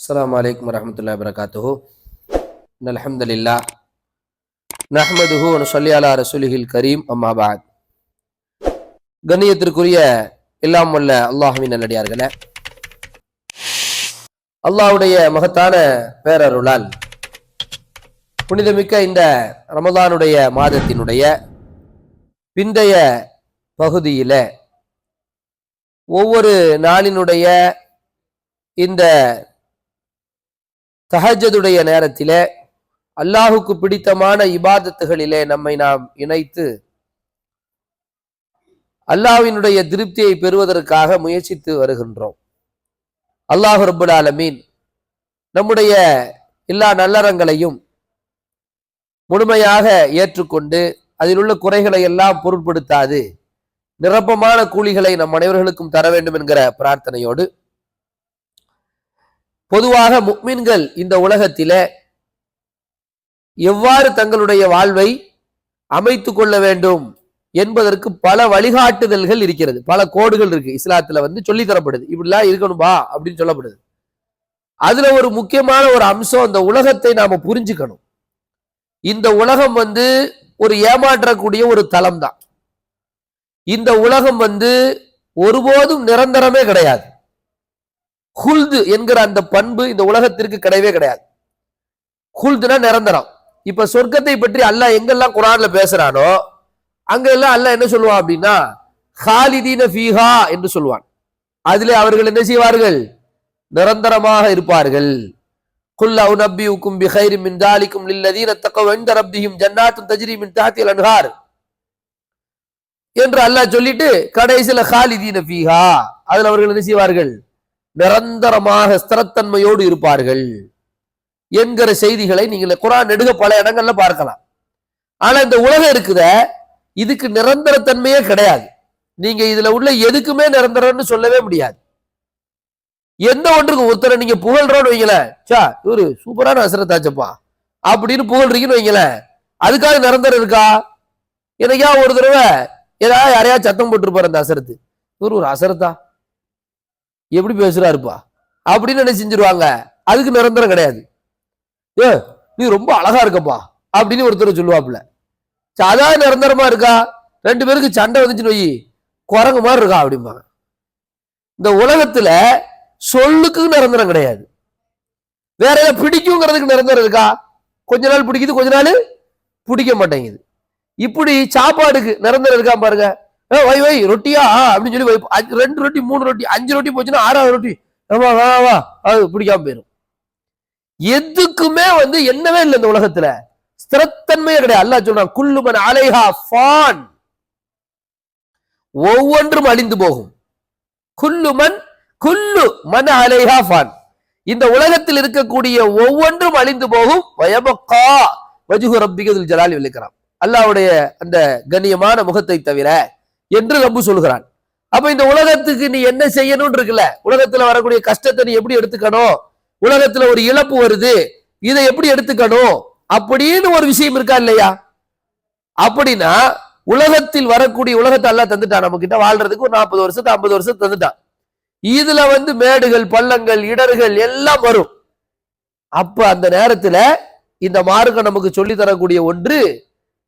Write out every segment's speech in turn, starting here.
السلام عليكم ورحمة الله وبركاته إن الحمد لله نحمده ونصلي على رسوله الكريم أما بعد கண்ணியத்திற்குரிய எல்லாம் வல்ல அல்லாஹுவின் நல்லடியார்களே அல்லாஹ்வுடைய மகத்தான பேரருளால் புனிதமிக்க இந்த ரமதானுடைய மாதத்தினுடைய பிந்தைய பகுதியில ஒவ்வொரு நாளினுடைய இந்த தஹஜதுடைய நேரத்திலே அல்லாஹுக்கு பிடித்தமான இபாதத்துகளிலே நம்மை நாம் இணைத்து அல்லாஹ்வினுடைய திருப்தியை பெறுவதற்காக முயற்சித்து வருகின்றோம். அல்லாஹ் ரப்புல் ஆலமீன் நம்முடைய எல்லா நல்லறங்களையும் முழுமையாக ஏற்றுக்கொண்டு அதில் உள்ள குறைகளை எல்லாம் பொருட்படுத்தாது நிரப்பமான கூலிகளை நம் அனைவர்களுக்கும் தர வேண்டும் என்கிற பிரார்த்தனையோடு பொதுவாக முக்மின்கள் இந்த உலகத்தில எவ்வாறு தங்களுடைய வாழ்வை அமைத்து கொள்ள வேண்டும் என்பதற்கு பல வழிகாட்டுதல்கள் இருக்கிறது. பல கோடுகள் இருக்கு. இஸ்லாத்துல வந்து சொல்லி தரப்படுது. இப்படிலாம் இருக்கணும்பா அப்படின்னு சொல்லப்படுது. அதுல ஒரு முக்கியமான ஒரு அம்சம் அந்த உலகத்தை நாம புரிஞ்சுக்கணும். இந்த உலகம் வந்து ஒரு ஏமாற்றக்கூடிய ஒரு தளம் தான் இந்த உலகம் வந்து ஒருபோதும் நிரந்தரமே கிடையாது. குல்து என்கிற அந்த பண்பு இந்த உலகத்திற்கு கிடையவே கிடையாது. குல்துனா நிரந்தரம். இப்ப சொர்க்கத்தை பற்றி அல்லாஹ் எங்கெல்லாம் குரான்ல பேசுறானோ அங்கெல்லாம் அல்லாஹ் என்ன சொல்லுவான் அப்படின்னா ஹாலிதீன ஃபீஹா என்று சொல்லுவான். அதிலே அவர்கள் என்ன செய்வார்கள்? நிரந்தரமாக இருப்பார்கள். குல் அவு உக்கும் பிஹைரி மின் தாலிக்கும் லில்லதீன தக்க வெந்த ரப்பிஹிம் ஜன்னாத்தும் தஜ்ரி மின் தாத்தியல் அன்ஹார் என்று அல்லாஹ் சொல்லிட்டு கடைசியில ஹாலிதீன ஃபீஹா அதில் அவர்கள் என்ன செய்வார்கள்? நிரந்தரமாக ஸ்திரத்தன்மையோடு இருப்பார்கள் என்கிற செய்திகளை நீங்கள் குரான் நெடுக பல இடங்கள்ல பார்க்கலாம். ஆனா இந்த உலகம் இருக்குத இதுக்கு நிரந்தரத்தன்மையே கிடையாது. நீங்க இதுல உள்ள எதுக்குமே நிரந்தரம்னு சொல்லவே முடியாது. எந்த ஒன்றுக்கு ஒருத்தரை நீங்க புகழ்றோன்னு வைங்களேன் சா இவரு சூப்பரான அசரத்தாச்சப்பா அப்படின்னு புகழ்றீங்கன்னு வைங்களேன் அதுக்காக நிரந்தரம் இருக்கா? எனக்கா ஒரு தடவை ஏதாவது யாரையா சத்தம் போட்டிருப்பாரு அந்த அசரத்து. இவர் ஒரு அசரத்தா? எப்படி பேசுறாருப்பா? அப்படின்னு என்ன செஞ்சிருவாங்க? அதுக்கு நிரந்தரம் கிடையாது. ஏ நீ ரொம்ப அழகா இருக்கப்பா அப்படின்னு ஒருத்தர் சொல்லுவாப்புல. அதான் நிரந்தரமா இருக்கா? ரெண்டு பேருக்கு சண்டை வந்துச்சுன்னு வை குரங்கு மாதிரி இருக்கா அப்படிம்பாங்க. இந்த உலகத்துல சொல்லுக்கு நிரந்தரம் கிடையாது. வேற ஏதாவது பிடிக்குங்கிறதுக்கு நிரந்தரம் இருக்கா? கொஞ்ச நாள் பிடிக்குது கொஞ்ச நாள் பிடிக்க மாட்டேங்குது. இப்படி சாப்பாடுக்கு நிரந்தரம் இருக்கா பாருங்க. வை வை ரொட்டியா? அப்படின்னு சொல்லி ரெண்டு ரொட்டி மூணு ரொட்டி அஞ்சு ரொட்டி போச்சுன்னா ஆறாவது ரொட்டி. ஆமா வா வா. அது பிடிக்காம போயிடும் எதுக்குமே வந்து என்னவே இல்லை இந்த உலகத்துல. ஸ்திரத்தன்மையே கிடையாது. அல்லாஹ் சொல்றான் குல்லுமன் அலைஹா ஃபான். ஒவ்வொன்றும் அழிந்து போகும். குல்லுமன் குல்லு மன அலைஹா ஃபான். இந்த உலகத்தில் இருக்கக்கூடிய ஒவ்வொன்றும் அழிந்து போகும். வயபக்கா. வஜுகு ரப்பிகதுல் ஜலாலி விளக்கிறான் அல்லாவுடைய அந்த கண்ணியமான முகத்தை தவிர என்று ரப்பு சொல்கிறான் அப்ப இந்த உலகத்துக்கு நீ என்ன செய்யணும்னு இருக்குல்ல? உலகத்துல வரக்கூடிய கஷ்டத்தை நீ எப்படி எடுத்துக்கணும்? உலகத்துல ஒரு இழப்பு வருது இதை எப்படி எடுத்துக்கணும்? அப்படின்னு ஒரு விஷயம் இருக்கா இல்லையா? அப்படின்னா உலகத்தில் வரக்கூடிய உலகத்தை எல்லாம் தந்துட்டான் நம்ம கிட்ட வாழ்றதுக்கு ஒரு நாற்பது வருஷத்து ஐம்பது வருஷம் தந்துட்டான். இதுல வந்து மேடுகள் பள்ளங்கள் இடர்கள் எல்லாம் வரும். அப்ப அந்த நேரத்துல இந்த மார்க்கம் நமக்கு சொல்லி தரக்கூடிய ஒன்று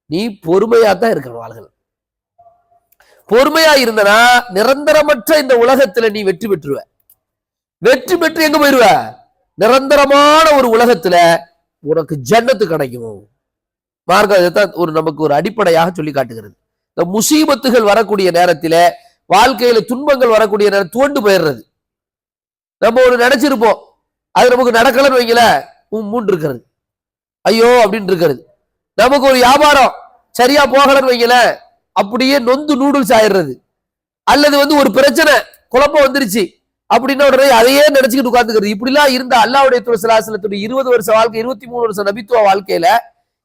நீ பொறுமையா தான் இருக்கணும் ஆளுகள் பொறுமையா இருந்தனா நிரந்தரமற்ற இந்த உலகத்துல நீ வெற்றி பெற்றுவ வெற்றி பெற்று எங்க போயிருவ? நிரந்தரமான ஒரு உலகத்துல உனக்கு ஜன்னத்து கிடைக்கும். மார்க்கம் ஒரு நமக்கு ஒரு அடிப்படையாக சொல்லி காட்டுகிறது. இந்த முசீபத்துகள் வரக்கூடிய நேரத்தில வாழ்க்கையில துன்பங்கள் வரக்கூடிய நேரம் தோண்டு போயிடுறது. நம்ம ஒரு நினைச்சிருப்போம். அது நமக்கு நடக்கலன்னு வைங்கள மூன்று இருக்கிறது ஐயோ அப்படின்னு இருக்கிறது நமக்கு ஒரு வியாபாரம் சரியா போகலன்னு வைங்களேன் அப்படியே நொந்து நூடுல்ஸ் ஆயிடுறது. அல்லது வந்து ஒரு பிரச்சனை குழப்பம் வந்துருச்சு அப்படின்னா உடனே அதையே நினைச்சுக்கிட்டு உட்காந்துக்கிறது இப்படிலாம் இருந்த அல்லாவுடைய துளசலாசலத்துடைய இருபது வருஷ வாழ்க்கை இருபத்தி மூணு வருஷம் நபித்துவ வாழ்க்கையில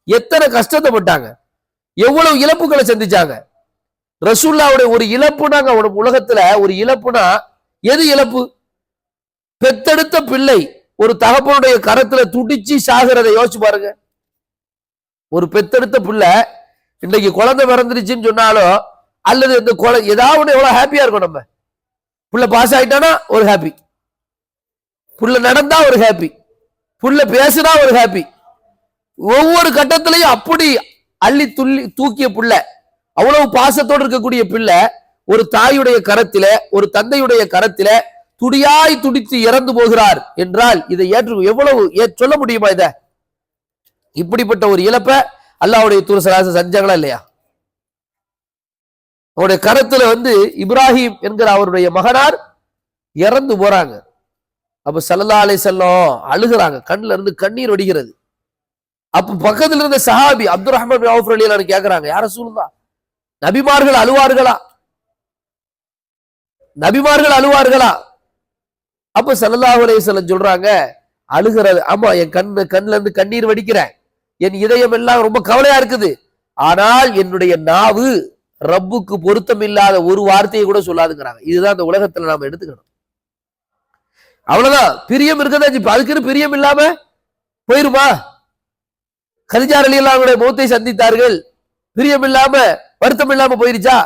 எத்தனை கஷ்டத்தை பட்டாங்க எவ்வளவு இழப்புகளை சந்திச்சாங்க? ரசூல்லாவுடைய ஒரு இழப்புனாங்க உலகத்துல. ஒரு இழப்புனா எது இழப்பு? பெத்தெடுத்த பிள்ளை ஒரு தகப்பனுடைய கரத்துல துடிச்சு சாகிறதை யோசிச்சு பாருங்க. ஒரு பெத்தெடுத்த பிள்ளை இன்னைக்கு குழந்தை பிறந்துருச்சுன்னு சொன்னாலும் அல்லது இந்த குழந்தை ஏதாவது எவ்வளோ எவ்வளவு ஹாப்பியா இருக்கும் நம்ம. புள்ள பாஸ் ஆகிட்டானா ஒரு ஹாப்பி புள்ள நடந்தா ஒரு ஹாப்பி புள்ள பேசுனா ஒரு ஹாப்பி ஒவ்வொரு கட்டத்திலையும் அப்படி அள்ளி துள்ளி தூக்கிய புள்ள அவ்வளவு பாசத்தோடு இருக்கக்கூடிய பிள்ளை ஒரு தாயுடைய கரத்தில ஒரு தந்தையுடைய கரத்தில துடியாய் துடித்து இறந்து போகிறார் என்றால் இதை ஏற்று எவ்வளவு சொல்ல முடியுமா இத? இப்படிப்பட்ட ஒரு இழப்பை அல்லாஹ்வுடைய தூரசராச செஞ்சாங்களா இல்லையா? அவருடைய கருத்துல வந்து இப்ராஹிம் என்கிற அவருடைய மகனார் இறந்து போறாங்க. அப்ப சல்லல்லா அலை செல்லம் அழுகுறாங்க. கண்ணுல இருந்து கண்ணீர் வடிகிறது. அப்ப பக்கத்துல இருந்த சஹாபி அப்துல் ரஹ்மான் கேக்குறாங்க யார சூழ்ந்தா நபிமார்கள் அழுவார்களா? நபிமார்கள் அழுவார்களா? அப்ப சல்லல்லாஹு அலைஹி சொல்றாங்க அழுகிறது ஆமா என் கண்ணு கண்ணுல இருந்து கண்ணீர் வடிக்கிறேன். என் இதயம் எல்லாம் ரொம்ப கவலையா இருக்குது. ஆனால் என்னுடைய நாவு ரப்புக்கு பொருத்தம் இல்லாத ஒரு வார்த்தையை கூட சொல்லாதுங்கிறாங்க. இதுதான் இந்த உலகத்துல நாம எடுத்துக்கணும். அவ்வளவுதான். பிரியம் இருக்கதான் அதுக்குன்னு பிரியம் இல்லாம போயிருமா? கதிஜா அவங்களுடைய மௌத்தை சந்தித்தார்கள். பிரியம் இல்லாம வருத்தம் இல்லாம போயிருச்சா?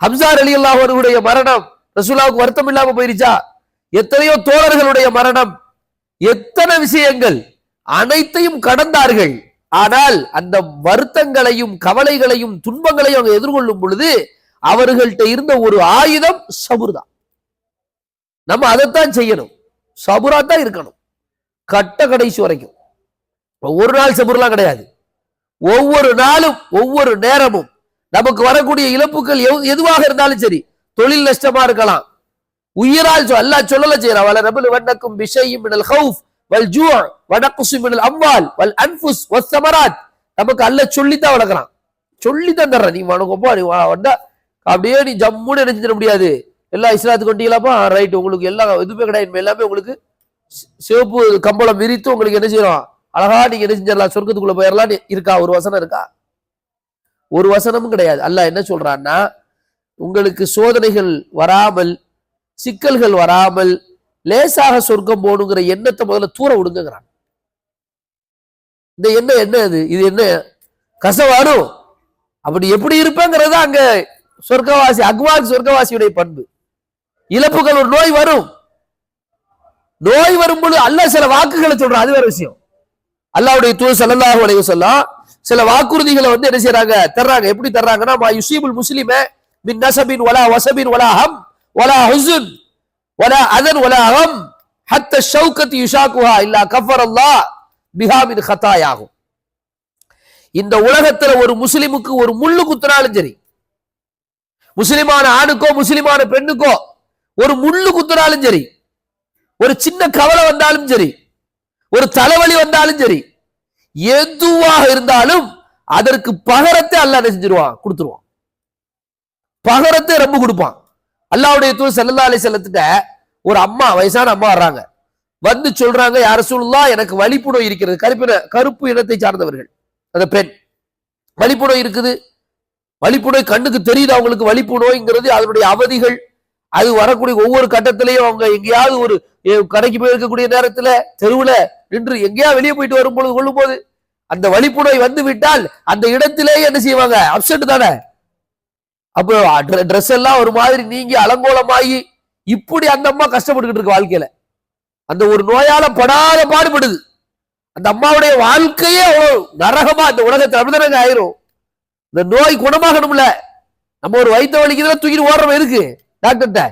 ஹம்சார் அலி அவர்களுடைய மரணம் ரசூலாவுக்கு வருத்தம் இல்லாம போயிருச்சா? எத்தனையோ தோழர்களுடைய மரணம் எத்தனை விஷயங்கள் அனைத்தையும் கடந்தார்கள். ஆனால் அந்த வருத்தங்களையும் கவலைகளையும் துன்பங்களையும் அவங்க எதிர்கொள்ளும் பொழுது அவர்கள்ட்ட இருந்த ஒரு ஆயுதம் சபுர்தான் நம்ம அதைத்தான் செய்யணும். சபுரா தான் இருக்கணும். கட்ட கடைசி வரைக்கும். ஒரு நாள் சபுர்லாம் கிடையாது. ஒவ்வொரு நாளும் ஒவ்வொரு நேரமும் நமக்கு வரக்கூடிய இழப்புகள் எதுவாக இருந்தாலும் சரி தொழில் நஷ்டமா இருக்கலாம். உயிரால் அல்லா சொல்லல செய்யறான் வல ரபுல் வண்ணக்கும் விஷயம் மினல் ஹவுஃப். வல் ஜூ வடக்குசு மினல் அம்வால் வல் அன்புஸ் வஸ் சமராத். நமக்கு அல்ல சொல்லித்தான் வளர்க்குறான். சொல்லி தந்துடுறான் நீ வணக்கப்போ நீ வந்தா அப்படியே நீ ஜம்முன்னு நினைச்சிட முடியாது. எல்லாம் இஸ்லாத்துக்கு கொண்டீங்களாப்பா ரைட் உங்களுக்கு எல்லாம் எதுவுமே கிடையாது. எல்லாமே உங்களுக்கு சிவப்பு கம்பளம் விரித்து உங்களுக்கு என்ன செய்யறோம் அழகா நீங்க என்ன செஞ்சிடலாம்? சொர்க்கத்துக்குள்ள போயிடலாம். இருக்கா? ஒரு வசனம் இருக்கா? ஒரு வசனமும் கிடையாது. அல்ல என்ன சொல்றான்னா உங்களுக்கு சோதனைகள் வராமல் சிக்கல்கள் வராமல் லேசாக சொர்க்கம் போகணுங்கிற எண்ணத்தை முதல்ல தூர விடுங்கிறான் இந்த எண்ணம் என்ன அது? இது என்ன? கசவாரும் அப்படி எப்படி இருப்பேங்கிறது அங்க சொர்க்கவாசி அக்வான் சொர்க்கவாசியுடைய பண்பு. இழப்புகள் ஒரு நோய் வரும். நோய் வரும்பொழுது அல்ல சில வாக்குகளை சொல்றான். அது வேற விஷயம். அல்லாஹ்வுடைய தூ ஸல்லல்லாஹு அலைஹி சொல்லலாம் சில வாக்குறுதிகளை வந்து என்ன செய்யறாங்க தர்றாங்க. எப்படி தர்றாங்கன்னா மா யுசீபுல் முஸ்லிம மின் நசபின் வலா வசபின் வலா ஹம் வலா ஹுசுன் வலா அதன் வலா ஹம் ஹத்த ஷௌகத் யுஷாக்குஹா இல்லா கஃபர் அல்லாஹ் பிஹா மின் இந்த உலகத்துல ஒரு முஸ்லிமுக்கு ஒரு முள்ளு குத்துனாலும் சரி முஸ்லிமான ஆணுக்கோ முஸ்லிமான பெண்ணுக்கோ ஒரு முள்ளு குத்துனாலும் சரி ஒரு சின்ன கவலை வந்தாலும் சரி ஒரு தலைவலி வந்தாலும் சரி எதுவாக இருந்தாலும் அதற்கு பகரத்தை அல்ல செஞ்சிருவான்? கொடுத்துருவான். பகரத்தை ரொம்ப கொடுப்பான். அல்லாவுடைய தூர் செல்லல்லா அலி செல்லத்திட்ட ஒரு அம்மா வயசான அம்மா வர்றாங்க. வந்து சொல்றாங்க யார சொல்லலாம் எனக்கு வலிப்பு இருக்கிறது. கருப்பின கருப்பு இனத்தை சார்ந்தவர்கள். அந்த பெண் வலிப்புணம் இருக்குது. வலிப்பு கண்ணுக்கு தெரியுது அவங்களுக்கு வலிப்பு நோய்ங்கிறது அதனுடைய அவதிகள். அது வரக்கூடிய ஒவ்வொரு கட்டத்திலையும் அவங்க எங்கேயாவது ஒரு கடைக்கு போய் இருக்கக்கூடிய நேரத்துல தெருவுல நின்று எங்கேயாவது வெளியே போயிட்டு வரும் பொழுது கொள்ளும் போது அந்த வலிப்பு நோய் வந்து விட்டால் அந்த இடத்திலேயே என்ன செய்வாங்க? அப்செட் தானே. அப்போ ட்ரெஸ் எல்லாம் ஒரு மாதிரி நீங்கி அலங்கோலமாகி இப்படி அந்த அம்மா கஷ்டப்பட்டுக்கிட்டு இருக்கு வாழ்க்கையில. அந்த ஒரு நோயால படாத பாடுபடுது. அந்த அம்மாவுடைய வாழ்க்கையே நரகமா இந்த உலகத்தை அப்படிதானங்க ஆயிரும். இந்த நோய் குணமாகணும்ல. நம்ம ஒரு வயிற்று வலிக்குதுல தூக்கிட்டு ஓடுறவன் இருக்கு. டாக்டர்கிட்ட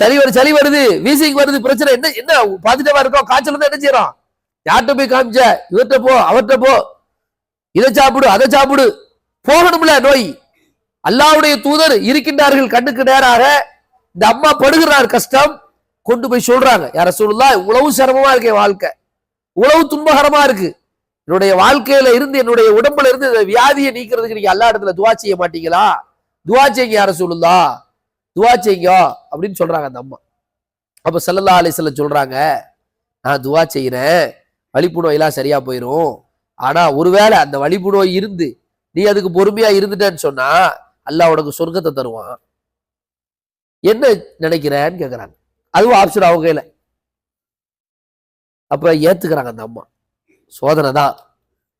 சளி வருது சளி வருது வீசிங் வருது பிரச்சனை. என்ன என்ன பாதிட்டமா இருக்கோம் காய்ச்சல் தான் என்ன செய்யறோம் யார்கிட்ட போய் காமிச்ச? இவர்கிட்ட போ அவர்கிட்ட போ. இதை சாப்பிடு அதை சாப்பிடு. போகணும்ல நோய். அல்லாவுடைய தூதர் இருக்கின்றார்கள் கண்ணுக்கு நேராக. இந்த அம்மா படுகிறார் கஷ்டம் கொண்டு போய் சொல்றாங்க யார சொல்லா இவ்வளவு சிரமமா இருக்கு என் வாழ்க்கை. இவ்வளவு துன்பகரமா இருக்கு. என்னுடைய வாழ்க்கையில இருந்து என்னுடைய உடம்புல இருந்து இந்த வியாதியை நீக்கிறதுக்கு நீங்க எல்லா இடத்துல துவா செய்ய மாட்டீங்களா? துவா செய்யுங்க யார சொல்லுதா துவா செய்யுங்க அப்படின்னு சொல்றாங்க அந்த அம்மா. அப்ப சல்லல்லா அலிஸ்ல சொல்றாங்க நான் துவா செய்யறேன் வலிப்பு நோயெல்லாம் சரியா போயிடும் ஆனா ஒருவேளை அந்த வலிப்பு நோய் இருந்து நீ அதுக்கு பொறுமையா இருந்துட்டேன்னு சொன்னா அல்லாஹ் உனக்கு சொர்க்கத்தை தருவான். என்ன நினைக்கிறேன்னு கேட்குறாங்க அதுவும் ஆப்ஷன் அவங்க கையில். அப்போ ஏத்துக்கிறாங்க அந்த அம்மா. சோதனை தான்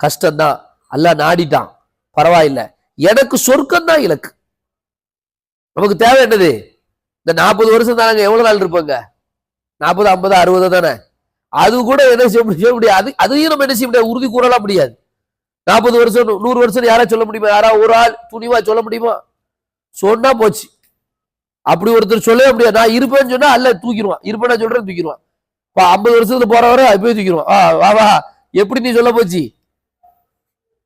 கஷ்டம்தான். எல்லாம் நாடிட்டான். பரவாயில்ல. எனக்கு சொர்க்கம் தான் இலக்கு. நமக்கு தேவை என்னது? இந்த நாற்பது வருஷம் தானங்க எவ்வளோ நாள் இருப்பாங்க? நாற்பது ஐம்பது அறுபது தானே? அது கூட என்ன செய்ய செய்ய முடியாது. அது அதையும் நம்ம என்ன செய்ய முடியாது? உறுதி கூறலாம் முடியாது. நாற்பது வருஷம் நூறு வருஷம் யாரா சொல்ல முடியுமா? யாரா ஒரு ஆள் துணிவா சொல்ல முடியுமா? சொன்னா போச்சு. அப்படி ஒருத்தர் சொல்லவே முடியாது. நான் இருப்பேன்னு சொன்னா அல்ல தூக்கிடுவான். இருப்பேன் சொல்றேன் தூக்கிடுவான். இப்போ ஐம்பது வருஷத்துல போறவரை போய் தூக்கிடுவான். ஆ வா வா. எப்படி நீ சொல்ல போச்சு?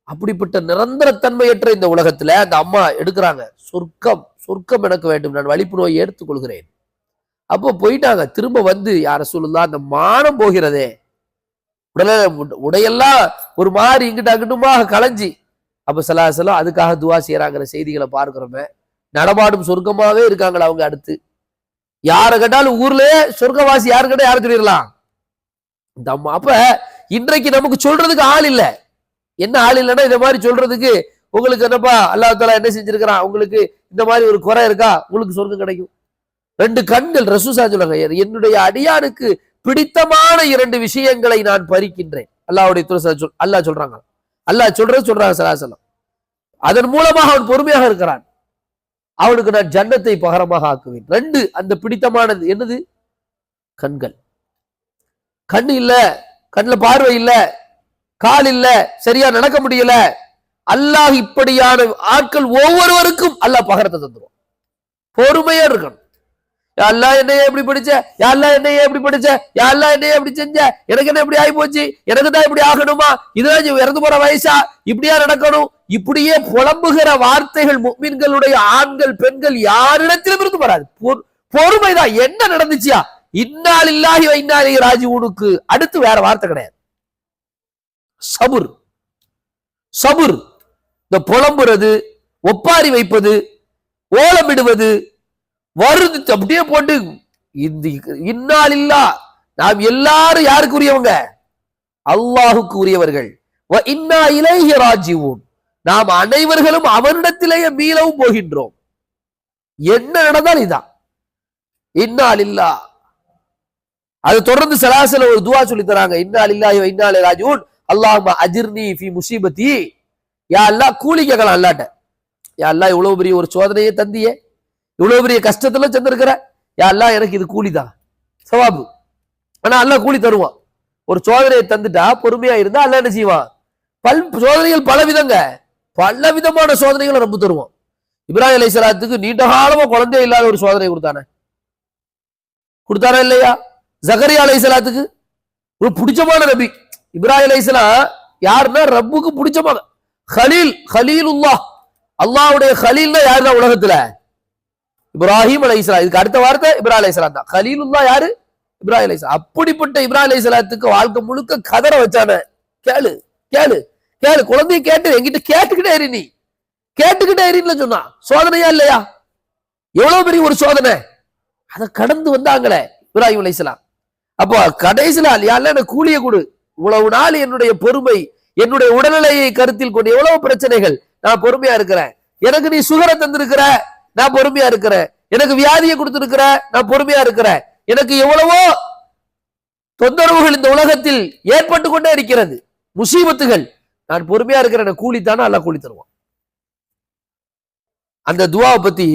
அப்படிப்பட்ட நிரந்தரத்தன்மையற்ற இந்த உலகத்துல அந்த அம்மா எடுக்கிறாங்க. சொர்க்கம் சொர்க்கம் எனக்கு வேண்டும். நான் வலிப்பு நோயை எடுத்துக் கொள்கிறேன் அப்போ போயிட்டாங்க. திரும்ப வந்து யார சொல்லுதா அந்த மானம் போகிறதே. உடல உடையெல்லாம் ஒரு மாதிரி இங்கிட்ட அங்கிட்டுமாக களைஞ்சி. அப்போ சலாசலம் அதுக்காக துவா செய்கிறாங்கிற செய்திகளை பார்க்குறோமே. நடமாடும் சொர்க்கமாகவே இருக்காங்களா அவங்க அடுத்து? யாரை கேட்டாலும் ஊர்லயே சொர்க்கவாசி யாரு கேட்டால் யாரை சொல்லிடலாம் இந்த அம்மா அப்ப இன்றைக்கு நமக்கு சொல்றதுக்கு ஆள் இல்லை. என்ன ஆள் இல்லைன்னா இந்த மாதிரி சொல்றதுக்கு உங்களுக்கு என்னப்பா அல்லா தாலா என்ன செஞ்சிருக்கிறான்? உங்களுக்கு இந்த மாதிரி ஒரு குறை இருக்கா? உங்களுக்கு சொர்க்கம் கிடைக்கும். ரெண்டு கண்கள் ரசூசா சொல்லுவாங்க என்னுடைய அடியாருக்கு பிடித்தமான இரண்டு விஷயங்களை நான் பறிக்கின்றேன். அல்லாவுடைய துரசா சொல் அல்லாஹ் சொல்றாங்க. அல்லாஹ் சொல்றது சொல்றாங்க சலாசலம் அதன் மூலமாக அவன் பொறுமையாக இருக்கிறான். அவனுக்கு நான் ஜன்னத்தை பகரமாக ஆக்குவேன். ரெண்டு அந்த பிடித்தமானது என்னது? கண்கள். கண் இல்ல கண்ணுல பார்வை இல்ல கால் இல்ல சரியா நடக்க முடியல. அல்லாஹ் இப்படியான ஆட்கள் ஒவ்வொருவருக்கும் அல்லாஹ் பகரத்தை தந்துடும் பொறுமையா இருக்கணும். எல்லாம் என்னைய எப்படி படிச்ச? எல்லாம் அல்லாஹ் என்னைய எப்படி படிச்ச? எல்லாம் அல்லாஹ் என்னைய எப்படி செஞ்ச? எனக்கு என்ன இப்படி ஆகி போச்சு எனக்கு தான் இப்படி ஆகணுமா? இதுதான் இறந்து போற வயசா? இப்படியா நடக்கணும்? இப்படியே புலம்புகிற வார்த்தைகள் முக்மீன்களுடைய ஆண்கள் பெண்கள் யாரிடத்திலும் இருந்து வராது. பொறுமைதான். என்ன நடந்துச்சியா? இன்னால் இல்லாஹி ராஜி உனக்கு அடுத்து வேற வார்த்தை கிடையாது. சபுர். சபுர். இந்த புலம்புறது ஒப்பாரி வைப்பது ஓலமிடுவது வருது அப்படியே போட்டு இந்த இன்னால் இல்லா நாம் எல்லாரும் யாருக்கு உரியவங்க அல்லாஹுக்கு உரியவர்கள் இன்னா இலைஹி ராஜிவூன் நாம் அனைவர்களும் அவனிடத்திலேயே மீளவும் போகின்றோம். என்ன நடந்தால் இதான். இன்னால் இல்லா அது தொடர்ந்து சலாசல ஒரு துவா சொல்லி தராங்க. இன்னால் இல்லாஹி இன்னால் ராஜூன் அல்லாஹ் அஜிர்னி ஃபி முசீபத்தி. யா அல்லா கூலி கேட்கலாம் அல்லாட்ட. யா அல்லா இவ்வளவு பெரிய ஒரு சோதனையை தந்தியே. இவ்வளவு பெரிய கஷ்டத்துல செஞ்சிருக்கிற யா எனக்கு இது கூலிதான் சவாபு. ஆனா அல்லாஹ் கூலி தருவான். ஒரு சோதனையை தந்துட்டா பொறுமையா இருந்தா அல்ல என்ன செய்வான்? பல் சோதனைகள் பல விதங்க. பல விதமான சோதனைகளை ரொம்ப தருவான். இப்ராஹிம் அலைஹிஸ்ஸலாத்துக்கு நீண்ட காலமா குழந்தை இல்லாத ஒரு சோதனை கொடுத்தானே. கொடுத்தாரா இல்லையா? ஜகரியா அலைஹிஸ்ஸலாத்துக்கு ஒரு பிடிச்சமான நபி. இப்ராஹிம் அலைஹிஸ்ஸலாம் யாருன்னா ரப்புக்கு பிடிச்சமான ஹலீல் ஹலீல் உல்லா அல்லாவுடைய ஹலீல்னா யாருதான் உலகத்துல? இப்ராஹிம் அலைஹிஸ்ஸலாம் இதுக்கு அடுத்த வார்த்தை இப்ராஹிம் அலைஹிஸ்ஸலாம் தான். ஹலீலுல்லாஹ் யாரு? இப்ராஹிம் அலைஹிஸ்ஸலாம் அப்படிப்பட்ட இப்ராஹிம் அலைஹிஸ்ஸலாத்துக்கு வாழ்க்கை முழுக்க கதற வச்சான. கேளு கேளு கேளு. குழந்தைய கேட்டு என்கிட்ட கேட்டுக்கிட்டே இரு நீ. கேட்டுக்கிட்டே இருன்னு சொன்னா. சோதனையா இல்லையா? எவ்வளவு பெரிய ஒரு சோதனை? அதை கடந்து வந்தாங்களே இப்ராஹிம் அலைஹிஸ்ஸலாம் அப்போ கடைசியில யாரில் எனக்கு கூலிய கொடு. இவ்வளவு நாள் என்னுடைய பொறுமை என்னுடைய உடல்நிலையை கருத்தில் கொண்டு எவ்வளவு பிரச்சனைகள் நான் பொறுமையா இருக்கிறேன். எனக்கு நீ சுகரை தந்திருக்கிற. நான் பொறுமையா இருக்கிறேன். எனக்கு வியாதியை கொடுத்துருக்கிற நான் பொறுமையா இருக்கிறேன். எனக்கு எவ்வளவோ தொந்தரவுகள் இந்த உலகத்தில் ஏற்பட்டு கொண்டே இருக்கிறது. முசீபத்துகள். நான் பொறுமையா இருக்கிற எனக்கு கூலித்தானா அல்ல கூலி தருவான். அந்த துவாவை பத்தி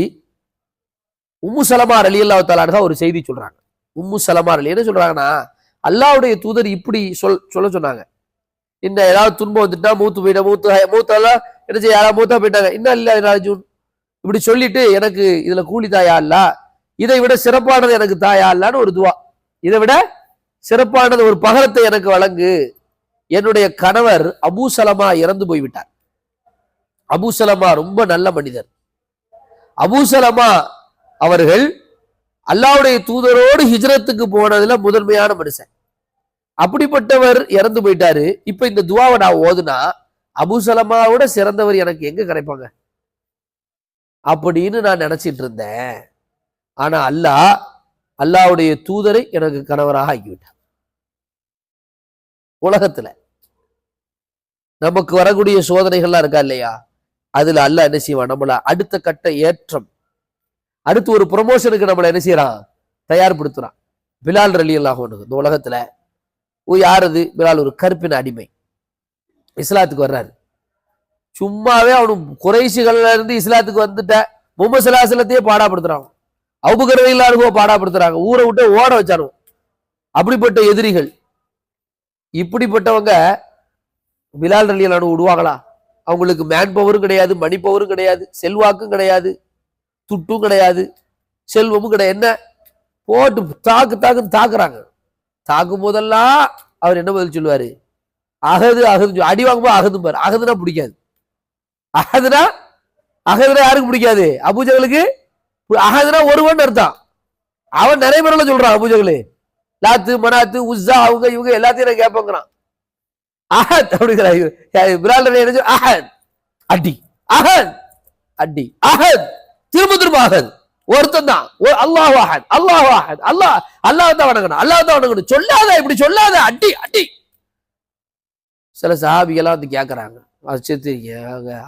உம்மு சலமார் அலி அல்லா தாலானுகா ஒரு செய்தி சொல்றாங்க. உம்மு சலமார் அலி என்ன சொல்றாங்கன்னா அல்லாஹ்வுடைய தூதர் இப்படி சொல் சொல்ல சொன்னாங்க. இந்த ஏதாவது துன்பம் வந்துட்டா மூத்து போயிட்டா மூத்து மூத்தெல்லாம் என்ன செய்ய யாராவது மூத்தா போயிட்டாங்க. இன்னும் இல்ல ராஜூன் இப்படி சொல்லிட்டு எனக்கு இதுல கூலி தாயா இல்ல? இதை விட சிறப்பானது எனக்கு தாயா இல்லான்னு ஒரு துவா. இதை விட சிறப்பானது ஒரு பகரத்தை எனக்கு வழங்கு. என்னுடைய கணவர் அபூசலமா இறந்து போய்விட்டார். அபூசலமா ரொம்ப நல்ல மனிதர். அபூசலமா அவர்கள் அல்லாஹ்வுடைய தூதரோடு ஹிஜ்ரத்துக்கு போனதுல முதன்மையான மனுஷன். அப்படிப்பட்டவர் இறந்து போயிட்டாரு. இப்ப இந்த துவாவை நான் ஓதுனா அபுசலமாவோட சிறந்தவர் எனக்கு எங்க கிடைப்பாங்க? அப்படின்னு நான் நினச்சிட்டு இருந்தேன் ஆனா அல்லாஹ் அல்லாஹ்வுடைய தூதரை எனக்கு கணவராக ஆக்கிவிட்டார். உலகத்துல நமக்கு வரக்கூடிய சோதனைகள்லாம் இருக்கா இல்லையா? அதில் அல்லாஹ் என்ன செய்வான்? நம்மளை அடுத்த கட்ட ஏற்றம் அடுத்து ஒரு ப்ரொமோஷனுக்கு நம்மளை என்ன செய்யறான் தயார்படுத்துறான். பிலால் ரலி அல்லாஹ் இந்த உலகத்துல ஓ யார் அது? பிலால் ஒரு கருப்பின அடிமை. இஸ்லாத்துக்கு வர்றாரு. சும்மாவே அவனு குறைசிகள்ல இருந்து இஸ்லாத்துக்கு வந்துட்ட. முகமது சலாசலத்தையே பாடாப்படுத்துறாங்க. அவுபகரவை இல்லாதவோ பாடாப்படுத்துறாங்க. ஊரை விட்டு ஓட வச்சானு அப்படிப்பட்ட எதிரிகள். இப்படிப்பட்டவங்க பிலால் ரலியலானு விடுவாங்களா? அவங்களுக்கு மேன் பவரும் கிடையாது மணி பவரும் கிடையாது செல்வாக்கும் கிடையாது துட்டும் கிடையாது செல்வமும் கிடையாது. என்ன? போட்டு தாக்கு தாக்குன்னு தாக்குறாங்க. தாக்கும் போதெல்லாம் அவர் என்ன பதில் சொல்லுவாரு? அகது அகது அடி வாங்கும்போது அகதும்பார். அகதுன்னா அகதுனா பிடிக்காது. அகதுனா அகதுனா யாருக்கு பிடிக்காது? அபூஜகளுக்கு அகதுனா ஒருவன் அர்த்தம். அவன் நிறைய பேர்ல சொல்றான் அபூஜகளு லாத்து மனாத்து உஸ்ஸா அவங்க இவங்க எல்லாத்தையும் நான் கேட்பேங்கிறான். அஹத் அப்படிங்கிறாங்க பிரால் என்ன அஹத் அடி. அஹத் அடி. அஹத் திரும்ப திரும்ப அஹத் ஒருத்தன் தான். அல்லாஹ் அஹத். அல்லாஹ் அஹத். அல்லாஹ் அல்லாஹ் தான் வணங்கணும். அல்லாஹ் தான் வணங்கணும். சொல்லாத இப்படி சொல்லாத அடி அடி. சில சஹாபிகள்லாம் வந்து கேட்கறாங்க வச்சுருக்கீங்க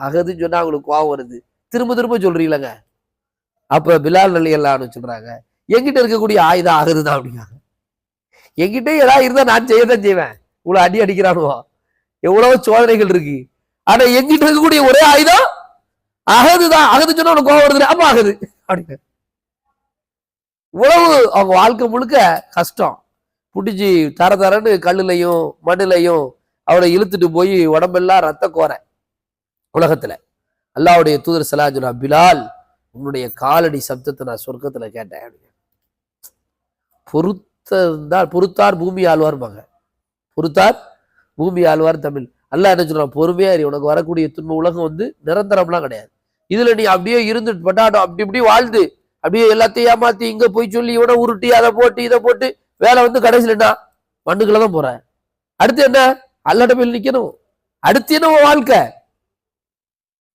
அகதுன்னு சொன்னா அவங்களுக்கு கோவம் வருது. திரும்ப திரும்ப சொல்றீங்களங்க. அப்ப பிலால் அலி அல்லான்னு சொல்றாங்க. எங்கிட்ட இருக்கக்கூடிய ஆயுதம் அகது தான் அப்படிங்காங்க என்கிட்ட ஏதாவது இருந்தா நான் செய்யதான் செய்வேன். இவ்வளவு அடி அடிக்கிறானுவோ. எவ்வளவு சோதனைகள் இருக்கு. ஆனா எங்கிட்ட இருக்கக்கூடிய ஒரே ஆயுதம் அகதுதான். அகது சொன்னா உனக்கு கோவம் வருது அப்ப அகது. அப்படின்னு இவ்வளவு அவங்க வாழ்க்கை முழுக்க கஷ்டம். பிடிச்சி தர தரன்னு கல்லுலையும் மண்ணுலையும் அவளை இழுத்துட்டு போய் உடம்பெல்லாம் ரத்த கோரேன் உலகத்துல. அல்லாவுடைய தூதர் சலாஜுலா பிலால் உன்னுடைய காலடி சப்தத்தை நான் சொர்க்கத்துல கேட்டேன் அப்படின்னு. இருந்தால் பொறுத்தார் பூமி ஆழ்வார்பாங்க பொறுத்தார் பூமி ஆழ்வார் தமிழ். அல்ல என்ன சொல்றான்? பொறுமையா இரு உனக்கு வரக்கூடிய துன்ப உலகம் வந்து நிரந்தரம்லாம் கிடையாது. இதுல நீ அப்படியே இருந்து பட்டாட்டம் அப்படி இப்படி வாழ்ந்து அப்படியே எல்லாத்தையும் ஏமாத்தி இங்க போய் சொல்லி இவனை உருட்டி அதை போட்டு இதை போட்டு வேலை வந்து கடைசியில் என்ன? மண்ணுக்குள்ள தான் போற. அடுத்து என்ன? அல்லாட்ட போய் நிக்கணும் அடுத்து என்ன வாழ்க்கை?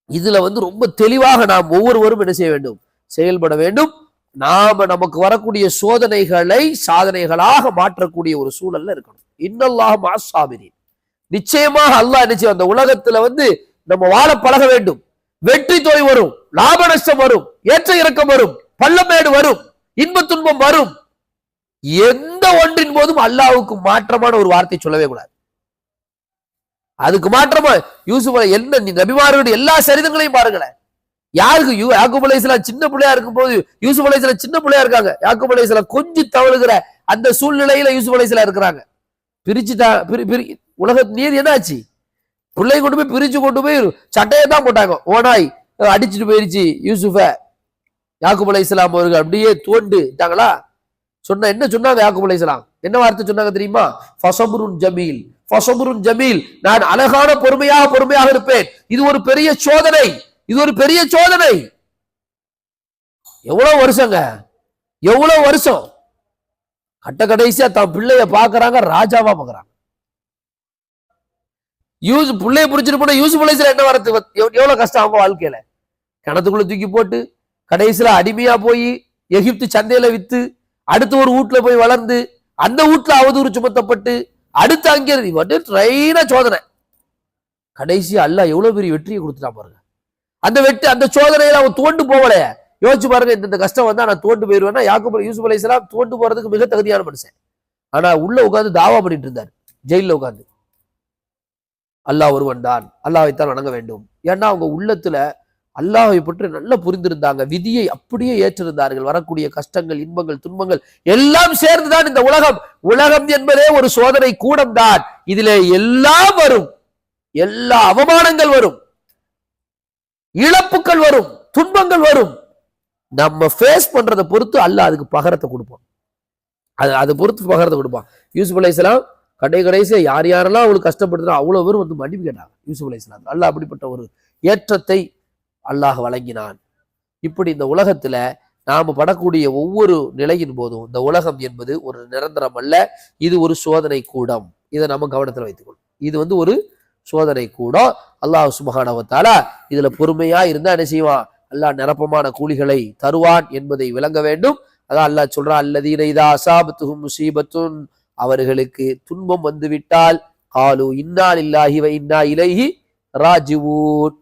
இதுல வந்து ரொம்ப தெளிவாக நாம் ஒவ்வொருவரும் என்ன செய்ய வேண்டும்? செயல்பட வேண்டும். நாம நமக்கு வரக்கூடிய சோதனைகளை சாதனைகளாக மாற்றக்கூடிய ஒரு சூழல்ல இருக்கணும். இன்னல்லாஹ் மாசாபிரின் நிச்சயமாக அல்லாஹ் என்ன செய்யும் அந்த உலகத்துல வந்து நம்ம வாழ பழக வேண்டும். வெற்றி தொலை வரும் லாப நஷ்டம் வரும் ஏற்ற இறக்கம் வரும் பள்ளமேடு வரும் இன்ப துன்பம் வரும். எந்த ஒன்றின் போதும் அல்லாவுக்கு மாற்றமான ஒரு வார்த்தை சொல்லவே கூடாது. அதுக்கு மாற்றமா யூசுப் என்ன நீ நபிமார்களுடைய எல்லா சரிதங்களையும் பாருங்களேன் யாருக்கு யூ யாக்கூப் அலைஹிஸ்ஸலாம் சின்ன பிள்ளையா இருக்கும்போது யூசுப் அலைஹிஸ்ஸலாம் சின்ன பிள்ளையா இருக்காங்க. யாக்கூப் அலைஹிஸ்ஸலாம் கொஞ்சம் தவழுகிற அந்த சூழ்நிலையில யூசுப் அலைஹிஸ்ஸலாம் இருக்கிறாங்க. பிரிச்சு பிரி பிரி உலக நீதி என்னாச்சு? பிள்ளை கொண்டு போய் பிரிச்சு கொண்டு போய் சட்டையை தான் போட்டாங்க. ஓனாய் அடிச்சுட்டு போயிருச்சு யூசுஃப. யாக்கூப் அலைஹிஸ்ஸலாம் அவர்கள் அப்படியே தோண்டுட்டாங்களா சொன்ன என்ன சொன்னாங்க யாக்கூப் அலைஹிஸ்ஸலாம் என்ன வார்த்தை சொன்னாங்க தெரியுமா? ஃபசபுருன் ஜமீல். ஃபசபுருன் ஜமீல். நான் அழகான பொறுமையாக பொறுமையாக இருப்பேன். இது ஒரு பெரிய சோதனை. இது ஒரு பெரிய சோதனை. எவ்வளவு வருஷங்க? எவ்வளவு வருஷம்? கட்ட கடைசியா தன் பிள்ளைய பாக்குறாங்க ராஜாவா பாக்குறாங்க யூஸ் பிள்ளைய புடிச்சிட்டு போன யூஸ் பிள்ளைஸ்ல என்ன வரது எவ்வளவு கஷ்டம் அவங்க வாழ்க்கையில? கிணத்துக்குள்ள தூக்கி போட்டு கடைசியில அடிமையா போய் எகிப்து சந்தையில வித்து அடுத்த ஒரு வீட்டுல போய் வளர்ந்து அந்த வீட்டுல அவதூறு சுமத்தப்பட்டு அடுத்து அங்கே வந்து ட்ரெயினா சோதனை. கடைசி அல்லா எவ்வளோ பெரிய வெற்றியை கொடுத்துட்டான் பாருங்க. அந்த வெற்றி அந்த சோதனையில் அவன் தோண்டு போகலையே யோசிச்சு பாருங்க இந்த கஷ்டம் வந்தால் நான் தோண்டு போயிடுவேன்னா யாக்கு யூசுப் அலைஹிஸ்ஸலாம் தோண்டு போறதுக்கு மிக தகுதியான மனுஷன். ஆனால் உள்ளே உட்காந்து தாவா பண்ணிட்டு இருந்தார். ஜெயிலில் உட்காந்து அல்லாஹ் ஒருவன் தான். அல்லாஹ்வைத்தான் வணங்க வேண்டும். ஏன்னா அவங்க உள்ளத்தில் அல்லாஹை பற்றி நல்லா புரிந்திருந்தாங்க. விதியை அப்படியே ஏற்றிருந்தார்கள். வரக்கூடிய கஷ்டங்கள் இன்பங்கள் துன்பங்கள் எல்லாம் சேர்ந்துதான் இந்த உலகம். உலகம் என்பதே ஒரு சோதனை கூடம் தான் இதிலே எல்லாம் வரும். எல்லா அவமானங்கள் வரும். இழப்புகள் வரும். துன்பங்கள் வரும். நம்ம ஃபேஸ் பண்றதை பொறுத்து அல்லாஹ் அதுக்கு பகரத்தை கொடுப்போம் அது அதை பொறுத்து பகரத்தை கொடுப்பான். யூசுப் அலையாம் கடை கடைசியா யார் யாரெல்லாம் அவளுக்கு கஷ்டப்படுத்துறா அவ்வளவு பேரும் வந்து மன்னிப்பு கேட்டாங்க. யூசுப் அலையாம் அல்லாஹ் அப்படிப்பட்ட ஒரு ஏற்றத்தை அல்லாஹ் வழங்கினான். இப்படி இந்த உலகத்துல நாம படக்கூடிய ஒவ்வொரு நிலையின் போதும் இந்த உலகம் என்பது ஒரு நிரந்தரம் அல்ல இது ஒரு சோதனை கூடம். இதை நம்ம கவனத்தில் வைத்துக்கொள்ளும் இது வந்து ஒரு சோதனை கூடம். அல்லாஹ் சுபஹானவத்தால இதுல பொறுமையா இருந்தா என்ன செய்வான்? அல்லாஹ் நிரப்பமான கூலிகளை தருவான் என்பதை விளங்க வேண்டும். அதான் அல்லாஹ் சொல்றான் அல்லதீன இதா அசாபத்துஹும் முசீபத்துன். அவர்களுக்கு துன்பம் வந்துவிட்டால் காலு இன்னால் லில்லாஹி இன்னா இலகி ராஜிவூன்.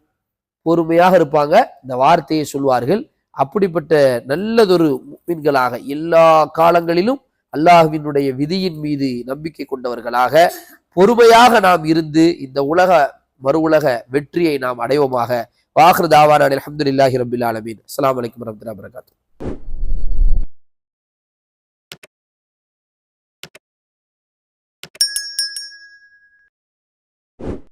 பொறுமையாக இருப்பாங்க. இந்த வார்த்தையை சொல்வார்கள். அப்படிப்பட்ட நல்லதொரு மீன்களாக எல்லா காலங்களிலும் அல்லாஹ்வினுடைய விதியின் மீது நம்பிக்கை கொண்டவர்களாக பொறுமையாக நாம் இருந்து இந்த உலக மறு உலக வெற்றியை நாம் அடைவோமாக. வாஹர் தாவான அலமதுல்லாஹி ரபில் ஆலமீன். அஸ்ஸலாமு வலைக்கம் வரமத்துல வரகாத்து